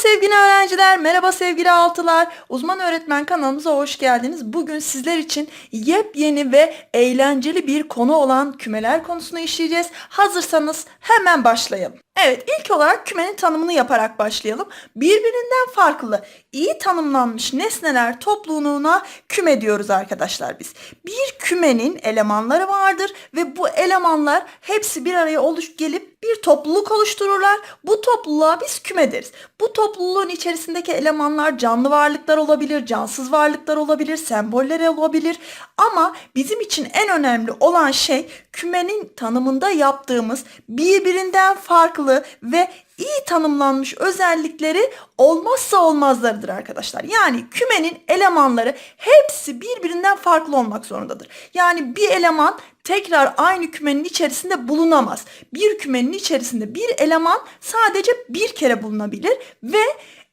sevgili öğrenciler, merhaba sevgili altılar. Uzman öğretmen kanalımıza hoş geldiniz. Bugün sizler için yepyeni ve eğlenceli bir konu olan kümeler konusunu işleyeceğiz. Hazırsanız hemen başlayalım. Evet, ilk olarak kümenin tanımını yaparak başlayalım. Birbirinden farklı, iyi tanımlanmış nesneler topluluğuna küme diyoruz arkadaşlar biz. Bir kümenin elemanları vardır ve bu elemanlar hepsi bir araya oluş gelip bir topluluk oluştururlar. Bu topluluğa biz küme deriz. Bu topluluğun içerisindeki elemanlar canlı varlıklar olabilir, cansız varlıklar olabilir, semboller olabilir. Ama bizim için en önemli olan şey kümenin tanımında yaptığımız birbirinden farklı ve iyi tanımlanmış özellikleri olmazsa olmazlarıdır arkadaşlar. Yani kümenin elemanları hepsi birbirinden farklı olmak zorundadır. Yani bir eleman tekrar aynı kümenin içerisinde bulunamaz. Bir kümenin içerisinde bir eleman sadece bir kere bulunabilir ve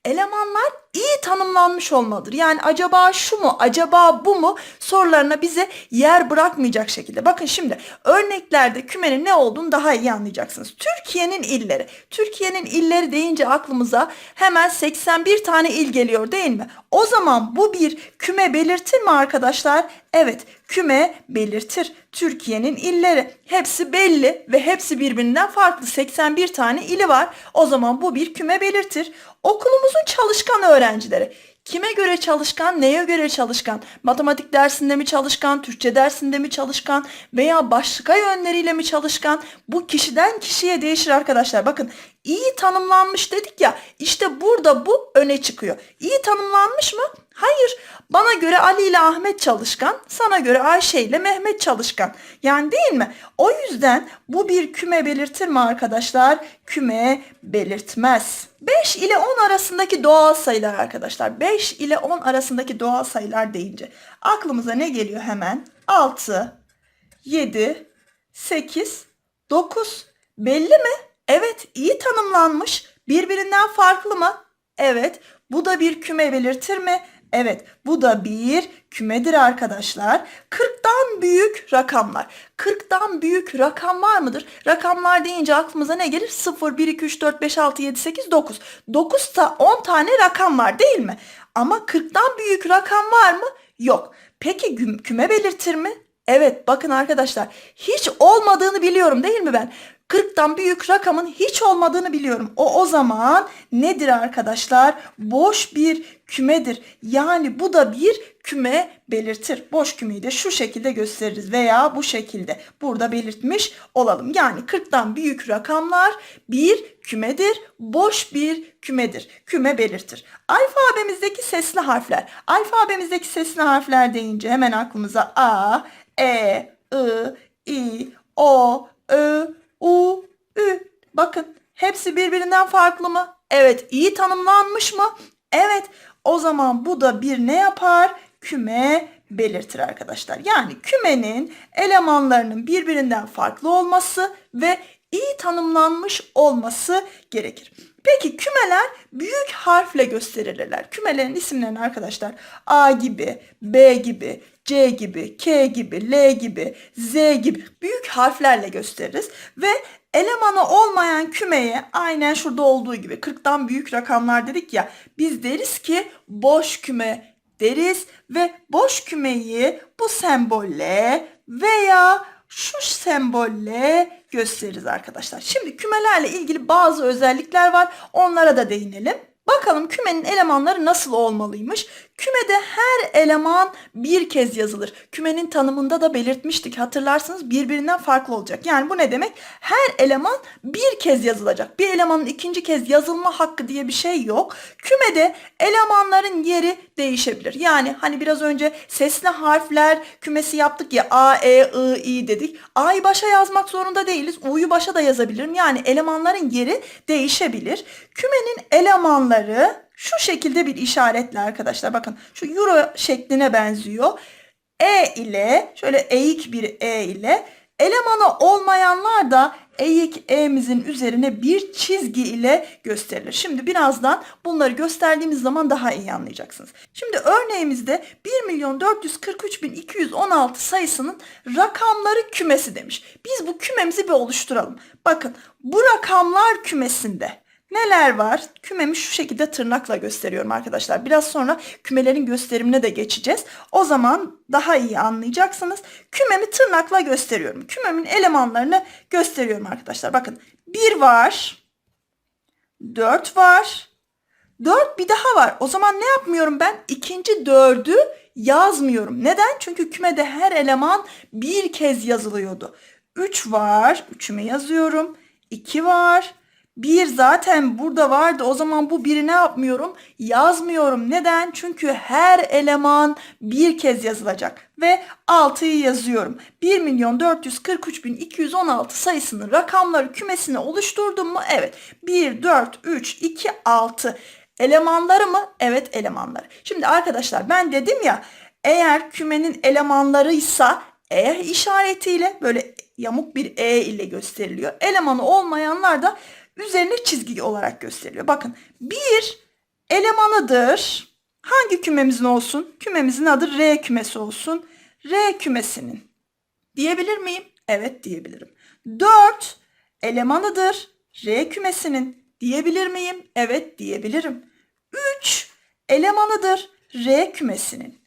elemanlar iyi tanımlanmış olmalıdır. Yani acaba şu mu, acaba bu mu sorularına bize yer bırakmayacak şekilde. Bakın şimdi örneklerde kümenin ne olduğunu daha iyi anlayacaksınız. Türkiye'nin illeri. Türkiye'nin illeri deyince aklımıza hemen 81 tane il geliyor değil mi? O zaman bu bir küme belirtir mi arkadaşlar? Evet, küme belirtir. Türkiye'nin illeri. Hepsi belli ve hepsi birbirinden farklı. 81 tane ili var. O zaman bu bir küme belirtir. Okulumuzun çalışkan öğrencileri. Kime göre çalışkan, neye göre çalışkan? Matematik dersinde mi çalışkan, Türkçe dersinde mi çalışkan veya başka yönleriyle mi çalışkan? Bu kişiden kişiye değişir arkadaşlar. Bakın iyi tanımlanmış dedik ya işte burada bu öne çıkıyor. İyi tanımlanmış mı? Hayır. Bana göre Ali ile Ahmet çalışkan, sana göre Ayşe ile Mehmet çalışkan. Yani değil mi? O yüzden bu bir küme belirtir mi arkadaşlar? Küme belirtmez. 5 ile 10 arasındaki doğal sayılar arkadaşlar. 5 ile 10 arasındaki doğal sayılar deyince aklımıza ne geliyor hemen? 6, 7, 8, 9. Belli mi? Evet, iyi tanımlanmış. Birbirinden farklı mı? Evet. Bu da bir küme belirtir mi? Evet, bu da bir kümedir arkadaşlar. 40'tan büyük rakamlar. 40'tan büyük rakam var mıdır? Rakamlar deyince aklımıza ne gelir? 0, 1, 2, 3, 4, 5, 6, 7, 8, 9. 9 ta 10 tane rakam var değil mi? Ama 40'tan büyük rakam var mı? Yok. Peki küme belirtir mi? Evet bakın arkadaşlar hiç olmadığını biliyorum değil mi ben? 40'tan büyük rakamın hiç olmadığını biliyorum. O o zaman nedir arkadaşlar? Boş bir kümedir. Yani bu da bir küme belirtir. Boş kümeyi de şu şekilde gösteririz veya bu şekilde burada belirtmiş olalım. Yani 40'tan büyük rakamlar bir kümedir. Boş bir kümedir. Küme belirtir. Alfabemizdeki sesli harfler. Alfabemizdeki sesli harfler deyince hemen aklımıza A, E, I, I, O, Ö, U, Ü. Bakın hepsi birbirinden farklı mı? Evet. iyi tanımlanmış mı? Evet. O zaman bu da bir ne yapar? Küme belirtir arkadaşlar. Yani kümenin elemanlarının birbirinden farklı olması ve iyi tanımlanmış olması gerekir. Peki kümeler büyük harfle gösterilirler. Kümelerin isimlerini arkadaşlar A gibi, B gibi, C gibi, K gibi, L gibi, Z gibi büyük harflerle gösteririz ve elemanı olmayan kümeye aynen şurada olduğu gibi 40'tan büyük rakamlar dedik ya biz deriz ki boş küme deriz ve boş kümeyi bu sembolle veya şu sembolle gösteririz arkadaşlar. Şimdi kümelerle ilgili bazı özellikler var. Onlara da değinelim. Bakalım kümenin elemanları nasıl olmalıymış? Kümede her eleman bir kez yazılır. Kümenin tanımında da belirtmiştik. Hatırlarsınız birbirinden farklı olacak. Yani bu ne demek? Her eleman bir kez yazılacak. Bir elemanın ikinci kez yazılma hakkı diye bir şey yok. Kümede elemanların yeri değişebilir. Yani hani biraz önce sesli harfler kümesi yaptık ya A, E, I, I dedik. A'yı başa yazmak zorunda değiliz. U'yu başa da yazabilirim. Yani elemanların yeri değişebilir. Kümenin elemanları şu şekilde bir işaretle arkadaşlar bakın şu euro şekline benziyor. E ile şöyle eğik bir E ile elemanı olmayanlar da eğik E'mizin üzerine bir çizgi ile gösterilir. Şimdi birazdan bunları gösterdiğimiz zaman daha iyi anlayacaksınız. Şimdi örneğimizde 1 milyon 443 bin 216 sayısının rakamları kümesi demiş. Biz bu kümemizi bir oluşturalım. Bakın bu rakamlar kümesinde Neler var? Kümemi şu şekilde tırnakla gösteriyorum arkadaşlar. Biraz sonra kümelerin gösterimine de geçeceğiz. O zaman daha iyi anlayacaksınız. Kümemi tırnakla gösteriyorum. Kümemin elemanlarını gösteriyorum arkadaşlar. Bakın 1 var. 4 var. 4 bir daha var. O zaman ne yapmıyorum ben? İkinci 4'ü yazmıyorum. Neden? Çünkü kümede her eleman bir kez yazılıyordu. 3 var. 3'ümü yazıyorum. 2 var. 1 zaten burada vardı. O zaman bu biri ne yapmıyorum? Yazmıyorum. Neden? Çünkü her eleman bir kez yazılacak. Ve 6'yı yazıyorum. 1 milyon 443 bin 216 sayısının rakamları kümesini oluşturdum mu? Evet. 1, 4, 3, 2, 6. Elemanları mı? Evet elemanları. Şimdi arkadaşlar ben dedim ya eğer kümenin elemanlarıysa E işaretiyle böyle yamuk bir E ile gösteriliyor. Elemanı olmayanlar da üzerine çizgi olarak gösteriliyor. Bakın bir elemanıdır. Hangi kümemizin olsun? Kümemizin adı R kümesi olsun. R kümesinin diyebilir miyim? Evet diyebilirim. 4 elemanıdır. R kümesinin diyebilir miyim? Evet diyebilirim. 3 elemanıdır. R kümesinin.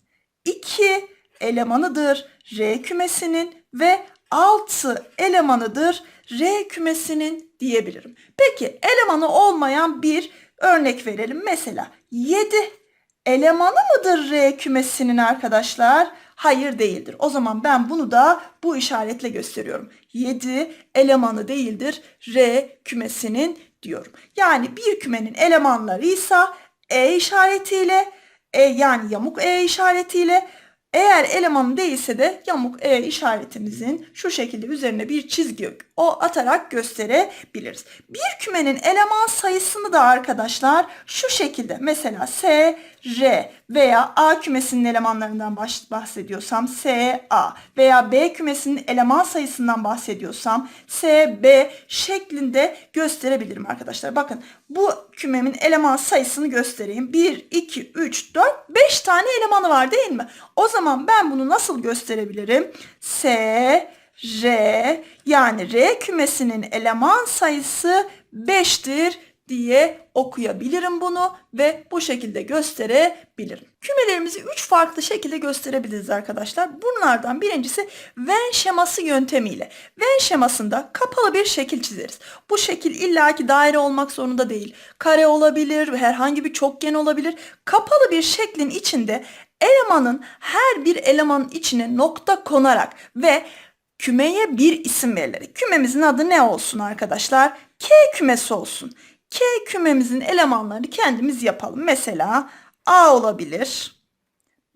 2 elemanıdır. R kümesinin ve 6 elemanıdır. R kümesinin diyebilirim. Peki elemanı olmayan bir örnek verelim. Mesela 7 elemanı mıdır R kümesinin arkadaşlar? Hayır değildir. O zaman ben bunu da bu işaretle gösteriyorum. 7 elemanı değildir R kümesinin diyorum. Yani bir kümenin elemanları ise E işaretiyle E yani yamuk E işaretiyle eğer eleman değilse de yamuk E işaretimizin şu şekilde üzerine bir çizgi o atarak gösterebiliriz. Bir kümenin eleman sayısını da arkadaşlar şu şekilde mesela S, R veya A kümesinin elemanlarından bahsediyorsam S, A veya B kümesinin eleman sayısından bahsediyorsam S, B şeklinde gösterebilirim arkadaşlar. Bakın bu kümemin eleman sayısını göstereyim. 1, 2, 3, 4, 5 tane elemanı var değil mi? O zaman ben bunu nasıl gösterebilirim? S, R yani R kümesinin eleman sayısı 5'tir diye okuyabilirim bunu ve bu şekilde gösterebilirim. Kümelerimizi 3 farklı şekilde gösterebiliriz arkadaşlar. Bunlardan birincisi Venn şeması yöntemiyle. Venn şemasında kapalı bir şekil çizeriz. Bu şekil illaki daire olmak zorunda değil. Kare olabilir, herhangi bir çokgen olabilir. Kapalı bir şeklin içinde elemanın her bir elemanın içine nokta konarak ve kümeye bir isim verilerek. Kümemizin adı ne olsun arkadaşlar? K kümesi olsun. K kümemizin elemanlarını kendimiz yapalım. Mesela A olabilir,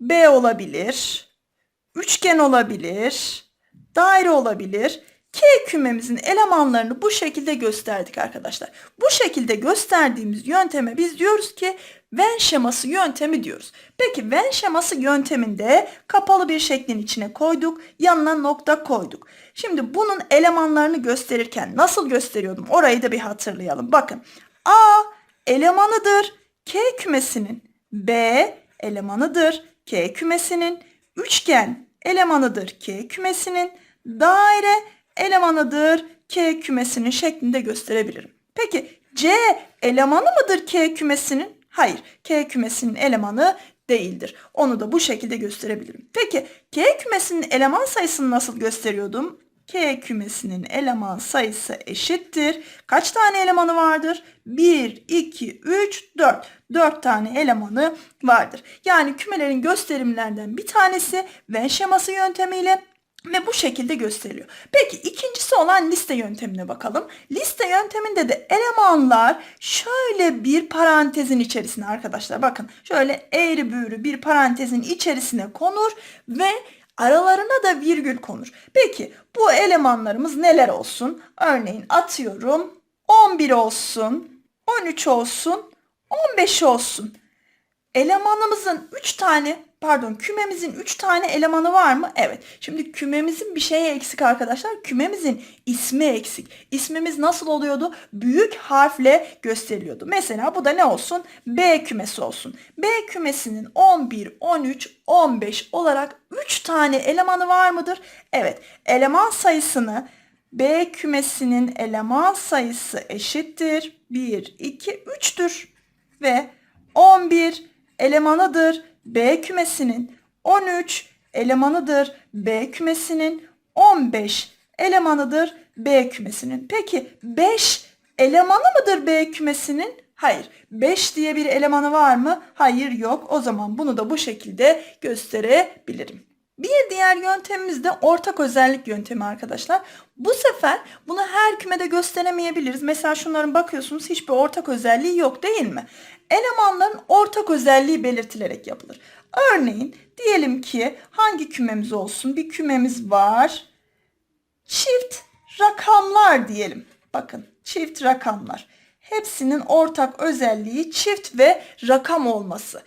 B olabilir, üçgen olabilir, daire olabilir. K kümemizin elemanlarını bu şekilde gösterdik arkadaşlar. Bu şekilde gösterdiğimiz yönteme biz diyoruz ki Venn şeması yöntemi diyoruz. Peki Venn şeması yönteminde kapalı bir şeklin içine koyduk, yanına nokta koyduk. Şimdi bunun elemanlarını gösterirken nasıl gösteriyordum? Orayı da bir hatırlayalım. Bakın A elemanıdır K kümesinin, B elemanıdır K kümesinin, üçgen elemanıdır K kümesinin, daire elemanıdır K kümesinin şeklinde gösterebilirim. Peki C elemanı mıdır K kümesinin? Hayır. K kümesinin elemanı değildir. Onu da bu şekilde gösterebilirim. Peki K kümesinin eleman sayısını nasıl gösteriyordum? K kümesinin eleman sayısı eşittir. Kaç tane elemanı vardır? 1, 2, 3, 4. 4 tane elemanı vardır. Yani kümelerin gösterimlerden bir tanesi Venn şeması yöntemiyle ve bu şekilde gösteriliyor. Peki ikincisi olan liste yöntemine bakalım. Liste yönteminde de elemanlar şöyle bir parantezin içerisine arkadaşlar bakın şöyle eğri büğrü bir parantezin içerisine konur ve aralarına da virgül konur. Peki bu elemanlarımız neler olsun? Örneğin atıyorum 11 olsun, 13 olsun, 15 olsun. Elemanımızın 3 tane pardon kümemizin 3 tane elemanı var mı? Evet. Şimdi kümemizin bir şeye eksik arkadaşlar. Kümemizin ismi eksik. İsmimiz nasıl oluyordu? Büyük harfle gösteriliyordu. Mesela bu da ne olsun? B kümesi olsun. B kümesinin 11, 13, 15 olarak 3 tane elemanı var mıdır? Evet. Eleman sayısını B kümesinin eleman sayısı eşittir. 1, 2, 3'tür. Ve 11 elemanıdır B kümesinin. 13 elemanıdır B kümesinin. 15 elemanıdır B kümesinin. Peki 5 elemanı mıdır B kümesinin? Hayır. 5 diye bir elemanı var mı? Hayır yok. O zaman bunu da bu şekilde gösterebilirim. Bir diğer yöntemimiz de ortak özellik yöntemi arkadaşlar. Bu sefer bunu her kümede gösteremeyebiliriz. Mesela şunların bakıyorsunuz hiçbir ortak özelliği yok değil mi? Elemanların ortak özelliği belirtilerek yapılır. Örneğin diyelim ki hangi kümemiz olsun? Bir kümemiz var. Çift rakamlar diyelim. Bakın çift rakamlar. Hepsinin ortak özelliği çift ve rakam olması.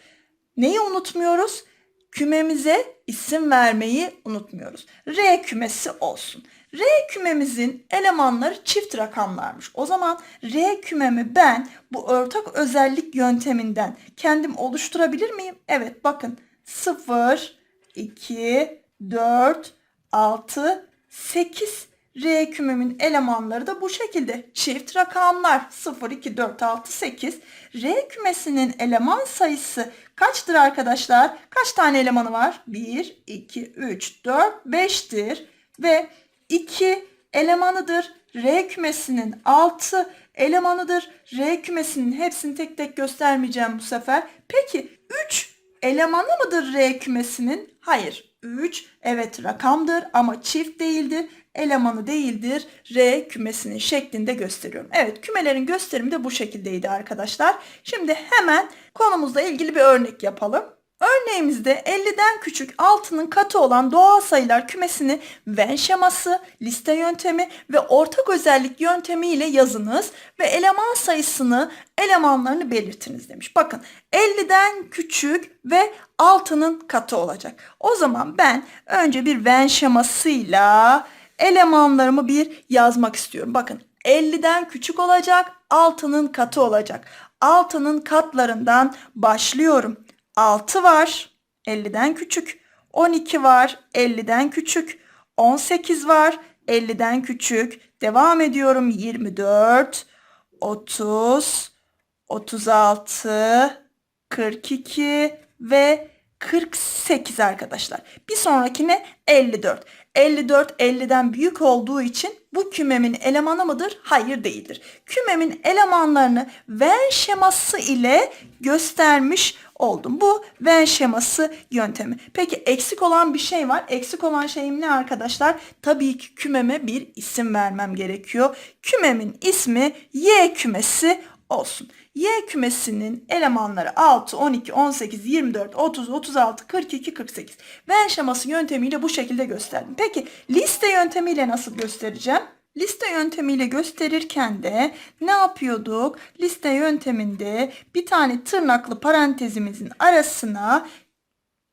Neyi unutmuyoruz? Kümemize isim vermeyi unutmuyoruz. R kümesi olsun. R kümemizin elemanları çift rakamlarmış. O zaman R kümemi ben bu ortak özellik yönteminden kendim oluşturabilir miyim? Evet bakın 0, 2, 4, 6, 8 R kümemin elemanları da bu şekilde. Çift rakamlar 0, 2, 4, 6, 8. R kümesinin eleman sayısı kaçtır arkadaşlar? Kaç tane elemanı var? 1, 2, 3, 4, 5'tir. Ve 2 elemanıdır. R kümesinin 6 elemanıdır. R kümesinin hepsini tek tek göstermeyeceğim bu sefer. Peki 3 elemanı mıdır R kümesinin? Hayır. 3 evet rakamdır ama çift değildir. Elemanı değildir. R kümesinin şeklinde gösteriyorum. Evet kümelerin gösterimi de bu şekildeydi arkadaşlar. Şimdi hemen konumuzla ilgili bir örnek yapalım. Örneğimizde 50'den küçük 6'nın katı olan doğal sayılar kümesini Venn şeması, liste yöntemi ve ortak özellik yöntemi ile yazınız ve eleman sayısını, elemanlarını belirtiniz demiş. Bakın 50'den küçük ve 6'nın katı olacak. O zaman ben önce bir Venn şemasıyla elemanlarımı bir yazmak istiyorum. Bakın 50'den küçük olacak, 6'nın katı olacak. 6'nın katlarından başlıyorum. 6 var 50'den küçük. 12 var 50'den küçük. 18 var 50'den küçük. Devam ediyorum 24, 30, 36, 42 ve 48 arkadaşlar. Bir sonrakine 54. 54 50'den büyük olduğu için bu kümemin elemanı mıdır? Hayır değildir. Kümemin elemanlarını Venn şeması ile göstermiş oldum. Bu Venn şeması yöntemi. Peki eksik olan bir şey var. Eksik olan şeyim ne arkadaşlar? Tabii ki kümeme bir isim vermem gerekiyor. Kümemin ismi Y kümesi olsun. Y kümesinin elemanları 6, 12, 18, 24, 30, 36, 42, 48. Venn şeması yöntemiyle bu şekilde gösterdim. Peki liste yöntemiyle nasıl göstereceğim? Liste yöntemiyle gösterirken de ne yapıyorduk? Liste yönteminde bir tane tırnaklı parantezimizin arasına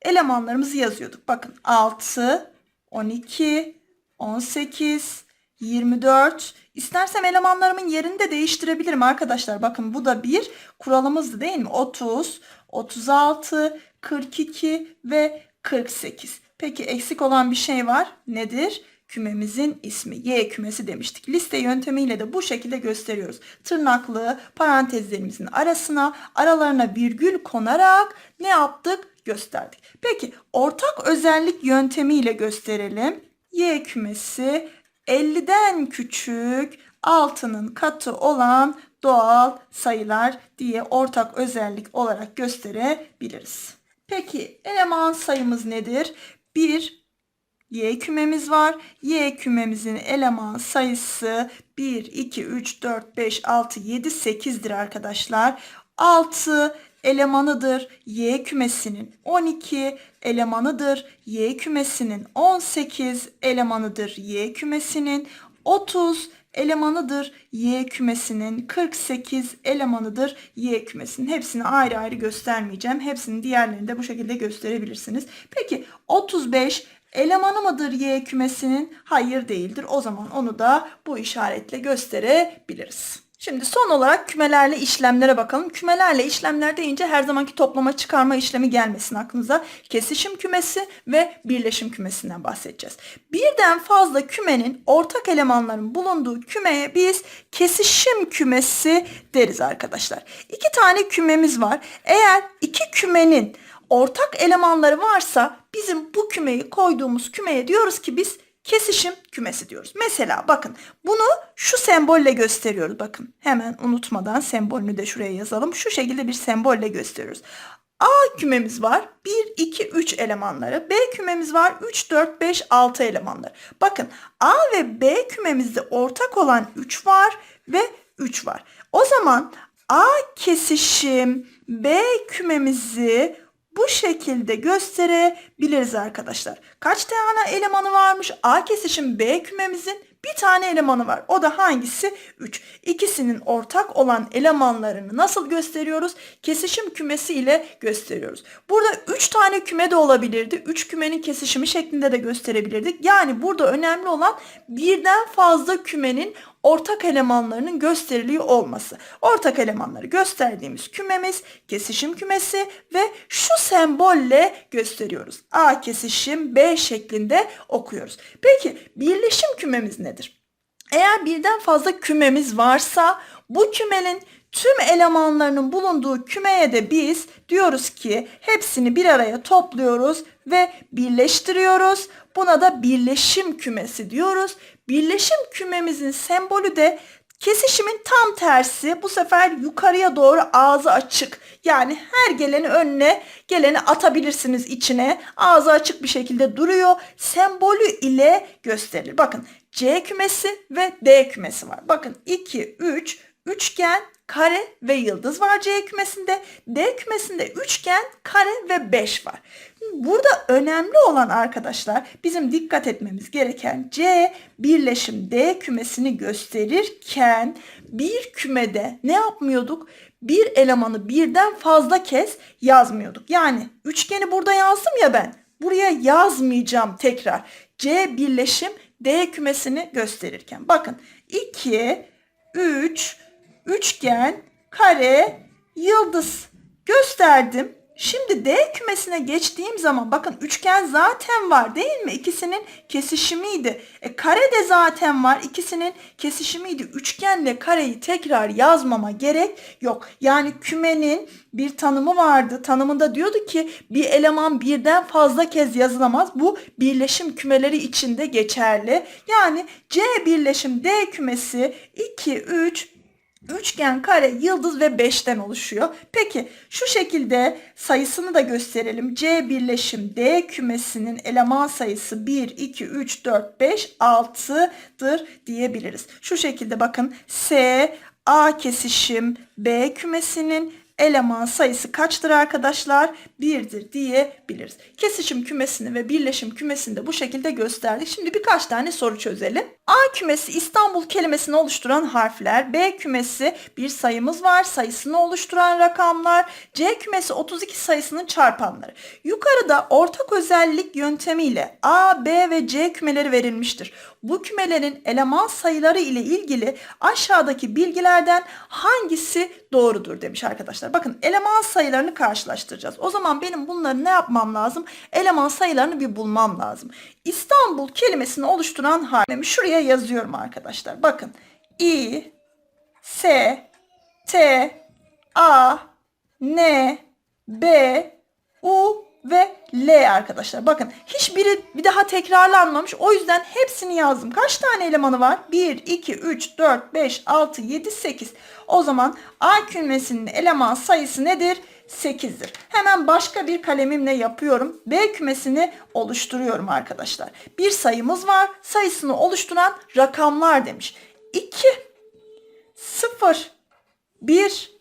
elemanlarımızı yazıyorduk. Bakın 6, 12, 18, 24. İstersem elemanlarımın yerini de değiştirebilirim arkadaşlar. Bakın bu da bir kuralımızdı değil mi? 30, 36, 42 ve 48. Peki eksik olan bir şey var. Nedir? Kümemizin ismi Y kümesi demiştik. Liste yöntemiyle de bu şekilde gösteriyoruz. Tırnaklı parantezlerimizin arasına aralarına virgül konarak ne yaptık? Gösterdik. Peki ortak özellik yöntemiyle gösterelim. Y kümesi 50'den küçük 6'nın katı olan doğal sayılar diye ortak özellik olarak gösterebiliriz. Peki eleman sayımız nedir? 1 Y kümemiz var. Y kümemizin eleman sayısı 1, 2, 3, 4, 5, 6, 7, 8'dir arkadaşlar. 6 elemanıdır Y kümesinin 12 elemanıdır Y kümesinin 18 elemanıdır Y kümesinin 30 elemanıdır Y kümesinin 48 elemanıdır Y kümesinin. Hepsini ayrı ayrı göstermeyeceğim. Hepsini diğerlerini de bu şekilde gösterebilirsiniz. Peki 35 elemanı mıdır Y kümesinin? Hayır değildir. O zaman onu da bu işaretle gösterebiliriz. Şimdi son olarak kümelerle işlemlere bakalım. Kümelerle işlemler deyince her zamanki toplama çıkarma işlemi gelmesin aklınıza. Kesişim kümesi ve birleşim kümesinden bahsedeceğiz. Birden fazla kümenin ortak elemanların bulunduğu kümeye biz kesişim kümesi deriz arkadaşlar. İki tane kümemiz var. Eğer iki kümenin ortak elemanları varsa bizim bu kümeyi koyduğumuz kümeye diyoruz ki biz kesişim kümesi diyoruz. Mesela bakın bunu şu sembolle gösteriyoruz. Bakın hemen unutmadan sembolünü de şuraya yazalım. Şu şekilde bir sembolle gösteriyoruz. A kümemiz var. 1, 2, 3 elemanları. B kümemiz var. 3, 4, 5, 6 elemanları. Bakın A ve B kümemizde ortak olan 3 var ve 3 var. O zaman A kesişim B kümemizi bu şekilde gösterebiliriz arkadaşlar. Kaç tane elemanı varmış? A kesişim B kümemizin bir tane elemanı var. O da hangisi? 3. İkisinin ortak olan elemanlarını nasıl gösteriyoruz? Kesişim kümesi ile gösteriyoruz. Burada 3 tane küme de olabilirdi. 3 kümenin kesişimi şeklinde de gösterebilirdik. Yani burada önemli olan birden fazla kümenin ortak elemanlarının gösteriliyor olması. Ortak elemanları gösterdiğimiz kümemiz kesişim kümesi ve şu sembolle gösteriyoruz. A kesişim B şeklinde okuyoruz. Peki birleşim kümemiz nedir? Eğer birden fazla kümemiz varsa bu kümenin tüm elemanlarının bulunduğu kümeye de biz diyoruz ki hepsini bir araya topluyoruz ve birleştiriyoruz. Buna da birleşim kümesi diyoruz. Birleşim kümemizin sembolü de kesişimin tam tersi. Bu sefer yukarıya doğru ağzı açık. Yani her geleni önüne geleni atabilirsiniz içine. Ağzı açık bir şekilde duruyor. Sembolü ile gösterilir. Bakın C kümesi ve D kümesi var. Bakın 2, 3, üçgen, kare ve yıldız var C kümesinde. D kümesinde üçgen, kare ve 5 var. Burada önemli olan arkadaşlar bizim dikkat etmemiz gereken C birleşim D kümesini gösterirken bir kümede ne yapmıyorduk? Bir elemanı birden fazla kez yazmıyorduk. Yani üçgeni burada yazdım ya ben. Buraya yazmayacağım tekrar. C birleşim D kümesini gösterirken. Bakın 2, 3, üçgen, kare, yıldız gösterdim. Şimdi D kümesine geçtiğim zaman bakın üçgen zaten var değil mi? İkisinin kesişimiydi. E, kare de zaten var. İkisinin kesişimiydi. Üçgenle kareyi tekrar yazmama gerek yok. Yani kümenin bir tanımı vardı. Tanımında diyordu ki bir eleman birden fazla kez yazılamaz. Bu birleşim kümeleri içinde geçerli. Yani C birleşim D kümesi 2, 3, Üçgen, kare, yıldız ve 5'ten oluşuyor. Peki şu şekilde sayısını da gösterelim. C birleşim D kümesinin eleman sayısı 1, 2, 3, 4, 5, 6'dır diyebiliriz. Şu şekilde bakın S, A kesişim B kümesinin eleman sayısı kaçtır arkadaşlar? 1'dir diyebiliriz. Kesişim kümesini ve birleşim kümesini de bu şekilde gösterdik. Şimdi birkaç tane soru çözelim. A kümesi İstanbul kelimesini oluşturan harfler. B kümesi bir sayımız var. Sayısını oluşturan rakamlar. C kümesi 32 sayısının çarpanları. Yukarıda ortak özellik yöntemiyle A, B ve C kümeleri verilmiştir. Bu kümelerin eleman sayıları ile ilgili aşağıdaki bilgilerden hangisi doğrudur demiş arkadaşlar. Bakın eleman sayılarını karşılaştıracağız. O zaman benim bunları ne yapmam lazım? Eleman sayılarını bir bulmam lazım. İstanbul kelimesini oluşturan harfimi şuraya yazıyorum arkadaşlar. Bakın İ, S, T, A, N, B, U ve L arkadaşlar. Bakın hiçbiri bir daha tekrarlanmamış. O yüzden hepsini yazdım. Kaç tane elemanı var? 1, 2, 3, 4, 5, 6, 7, 8. O zaman A kümesinin eleman sayısı nedir? 8'dir. Hemen başka bir kalemimle yapıyorum. B kümesini oluşturuyorum arkadaşlar. Bir sayımız var. Sayısını oluşturan rakamlar demiş. 2, 0, 1,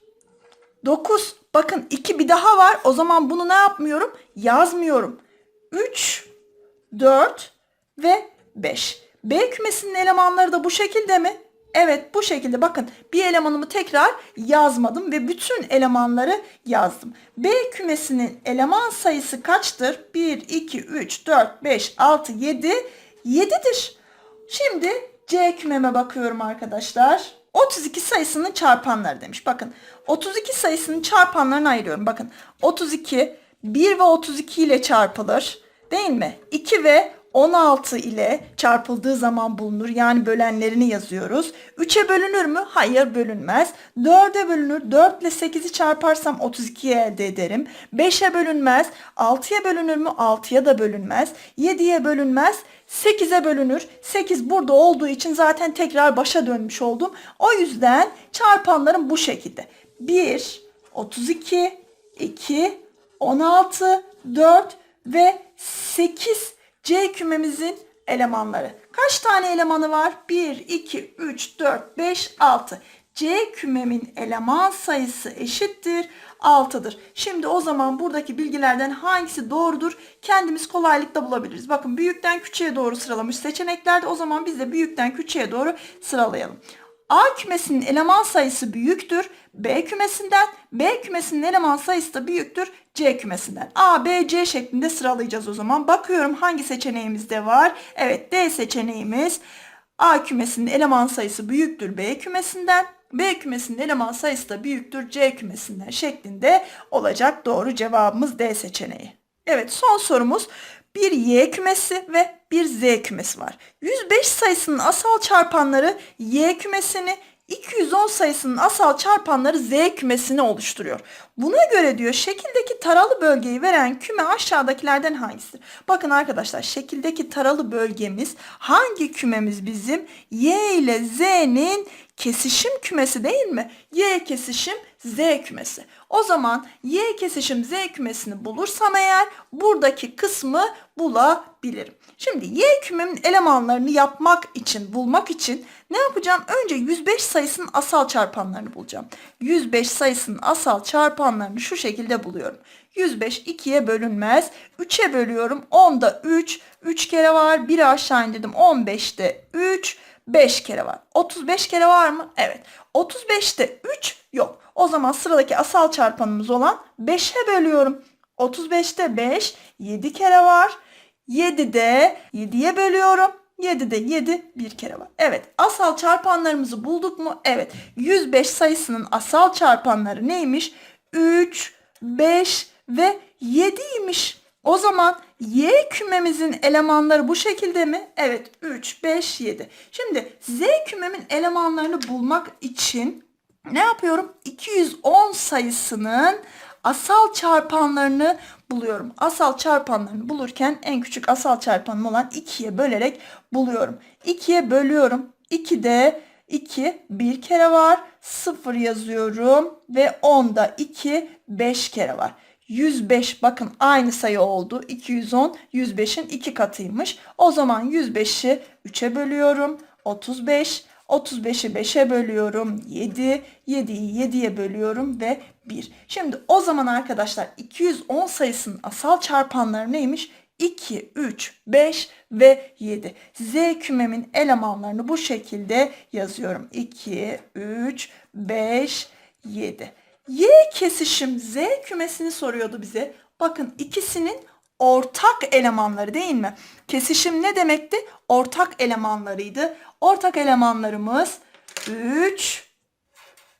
9. Bakın 2 bir daha var. O zaman bunu ne yapmıyorum? Yazmıyorum. 3, 4 ve 5. B kümesinin elemanları da bu şekilde mi? Evet bu şekilde bakın bir elemanımı tekrar yazmadım ve bütün elemanları yazdım. B kümesinin eleman sayısı kaçtır? 1, 2, 3, 4, 5, 6, 7. 7'dir. Şimdi C kümeme bakıyorum arkadaşlar. 32 sayısının çarpanları demiş. Bakın 32 sayısının çarpanlarını ayırıyorum. Bakın 32 1 ve 32 ile çarpılır. Değil mi? 2 ve 16 ile çarpıldığı zaman bulunur. Yani bölenlerini yazıyoruz. 3'e bölünür mü? Hayır bölünmez. 4'e bölünür. 4 ile 8'i çarparsam 32'ye elde ederim. 5'e bölünmez. 6'ya bölünür mü? 6'ya da bölünmez. 7'ye bölünmez. 8'e bölünür. 8 burada olduğu için zaten tekrar başa dönmüş oldum. O yüzden çarpanlarım bu şekilde. 1, 32, 2, 16, 4 ve 8 C kümemizin elemanları. Kaç tane elemanı var? 1, 2, 3, 4, 5, 6. C kümemin eleman sayısı eşittir 6'dır. Şimdi o zaman buradaki bilgilerden hangisi doğrudur? Kendimiz kolaylıkla bulabiliriz. Bakın büyükten küçüğe doğru sıralamış seçeneklerde. O zaman biz de büyükten küçüğe doğru sıralayalım. A kümesinin eleman sayısı büyüktür B kümesinden. B kümesinin eleman sayısı da büyüktür C kümesinden. A, B, C şeklinde sıralayacağız o zaman. Bakıyorum hangi seçeneğimizde var. Evet D seçeneğimiz A kümesinin eleman sayısı büyüktür B kümesinden. B kümesinin eleman sayısı da büyüktür C kümesinden şeklinde olacak. Doğru cevabımız D seçeneği. Evet son sorumuz bir Y kümesi ve bir Z kümesi var. 105 sayısının asal çarpanları Y kümesini, 210 sayısının asal çarpanları Z kümesini oluşturuyor. Buna göre diyor şekildeki taralı bölgeyi veren küme aşağıdakilerden hangisidir? Bakın arkadaşlar şekildeki taralı bölgemiz hangi kümemiz bizim? Y ile Z'nin kesişim kümesi değil mi? Y kesişim Z kümesi. O zaman Y kesişim Z kümesini bulursam eğer buradaki kısmı bulabilirim. Şimdi Y kümemin elemanlarını yapmak için, bulmak için ne yapacağım? Önce 105 sayısının asal çarpanlarını bulacağım. 105 sayısının asal çarpanlarını şu şekilde buluyorum. 105 2'ye bölünmez. 3'e bölüyorum. 10'da 3. 3 kere var. 1'i aşağı indirdim. 15'te 3. 5 kere var. 35 kere var mı? Evet. 35'te 3 yok. O zaman sıradaki asal çarpanımız olan 5'e bölüyorum. 35'te 5 7 kere var. 7'de 7'ye bölüyorum. 7'de 7 bir kere var. Evet asal çarpanlarımızı bulduk mu? Evet 105 sayısının asal çarpanları neymiş? 3, 5 ve 7'ymiş. O zaman Y kümemizin elemanları bu şekilde mi? Evet 3, 5, 7. Şimdi Z kümemin elemanlarını bulmak için ne yapıyorum? 210 sayısının asal çarpanlarını buluyorum. Asal çarpanlarını bulurken en küçük asal çarpanım olan 2'ye bölerek buluyorum. 2'ye bölüyorum. 2'de 2 bir kere var. 0 yazıyorum ve 10'da 2 5 kere var. 105 bakın aynı sayı oldu. 210 105'in 2 katıymış. O zaman 105'i 3'e bölüyorum. 35 35'i 5'e bölüyorum. 7. 7'yi 7'ye bölüyorum ve 1. Şimdi o zaman arkadaşlar 210 sayısının asal çarpanları neymiş? 2, 3, 5 ve 7. Z kümemin elemanlarını bu şekilde yazıyorum. 2, 3, 5, 7. Y kesişim Z kümesini soruyordu bize. Bakın ikisinin ortak elemanları değil mi? Kesişim ne demekti? Ortak elemanlarıydı. Ortak elemanlarımız 3,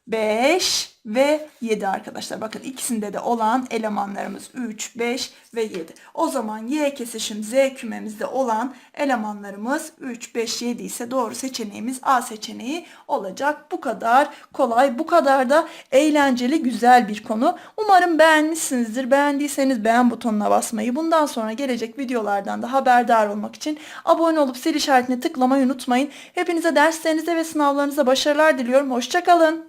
5 ve 7 arkadaşlar. Bakın ikisinde de olan elemanlarımız 3, 5 ve 7. O zaman Y kesişim Z kümemizde olan elemanlarımız 3, 5, 7 ise doğru seçeneğimiz A seçeneği olacak. Bu kadar kolay, bu kadar da eğlenceli, güzel bir konu. Umarım beğenmişsinizdir. Beğendiyseniz beğen butonuna basmayı, bundan sonra gelecek videolardan da haberdar olmak için abone olup zil işaretine tıklamayı unutmayın. Hepinize derslerinizde ve sınavlarınızda başarılar diliyorum. Hoşçakalın.